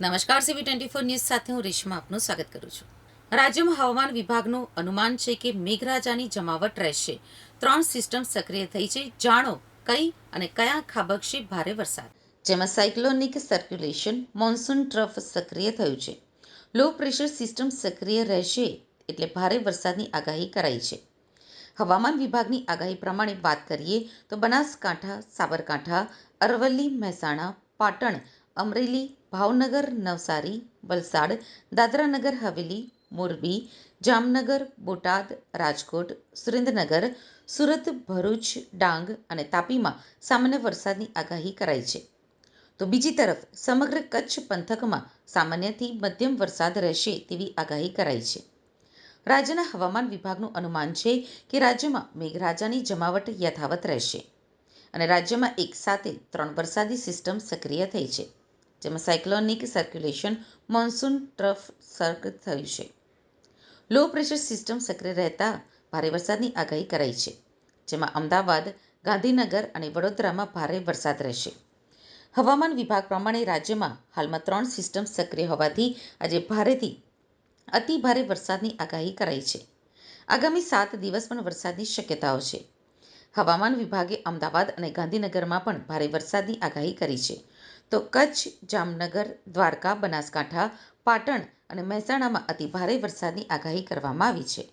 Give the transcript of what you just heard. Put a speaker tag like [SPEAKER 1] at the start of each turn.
[SPEAKER 1] નમસ્કાર સીવી twenty four news સાથે હું રેશમા આપનું સ્વાગત કરું છું. રાજ્યમાં હવામાન વિભાગનું અનુમાન છે કે મેઘરાજાની જમાવટ રહેશે. ત્રણ સિસ્ટમ સક્રિય થઈ છે. જાણો કઈ અને કયા ખાબકશે ભારે વરસાદ? જેમાં સાયક્લોનિક સર્ક્યુલેશન, મોન્સૂન ટ્રફ સક્રિય થયું છે. લો પ્રેશર સિસ્ટમ સક્રિય રહેશે એટલે ભારે વરસાદની આગાહી કરાઈ છે. હવામાન વિભાગની આગાહી પ્રમાણે વાત કરીએ તો બનાસકાંઠા, સાબરકાંઠા, અરવલ્લી, મહેસાણા, પાટણ અમરેલી, ભાવનગર, નવસારી, વલસાડ, દાદરાનગર, હવેલી, મોરબી, જામનગર, બોટાદ, રાજકોટ, સુરેન્દ્રનગર, સુરત, ભરૂચ, ડાંગ અને તાપીમાં સામાન્ય વરસાદની આગાહી કરાઈ છે. તો બીજી તરફ, સમગ્ર કચ્છ પંથકમાં સામાન્યથી મધ્યમ વરસાદ રહેશે તેવી આગાહી કરાઈ છે. રાજ્યના હવામાન વિભાગનું અનુમાન છે કે રાજ્યમાં મેઘરાજાની જમાવટ યથાવત રહેશે અને રાજ્યમાં એક સાથે ત્રણ વરસાદી સિસ્ટમ સક્રિય થઈ છે. જેમાં સાયક્લોનિક સર્ક્યુલેશન, મોન્સૂન ટ્રફ સર્ક થયું છે. લો પ્રેશર સિસ્ટમ સક્રિય રહેતા ભારે વરસાદની આગાહી કરાઈ છે, જેમાં અમદાવાદ, ગાંધીનગર અને વડોદરામાં ભારે વરસાદ રહેશે. હવામાન વિભાગ પ્રમાણે રાજ્યમાં હાલમાં ત્રણ સિસ્ટમ સક્રિય હોવાથી આજે ભારેથી અતિ ભારે વરસાદની આગાહી કરાઈ છે. આગામી સાત દિવસ પણ વરસાદની શક્યતાઓ છે. હવામાન વિભાગે અમદાવાદ અને ગાંધીનગરમાં પણ ભારે વરસાદની આગાહી કરી છે. તો કચ્છ, જામનગર, દ્વારકા, બનાસકાંઠા, પાટણ અને મહેસાણામાં અતિ ભારે વરસાદની આગાહી કરવામાં આવી છે.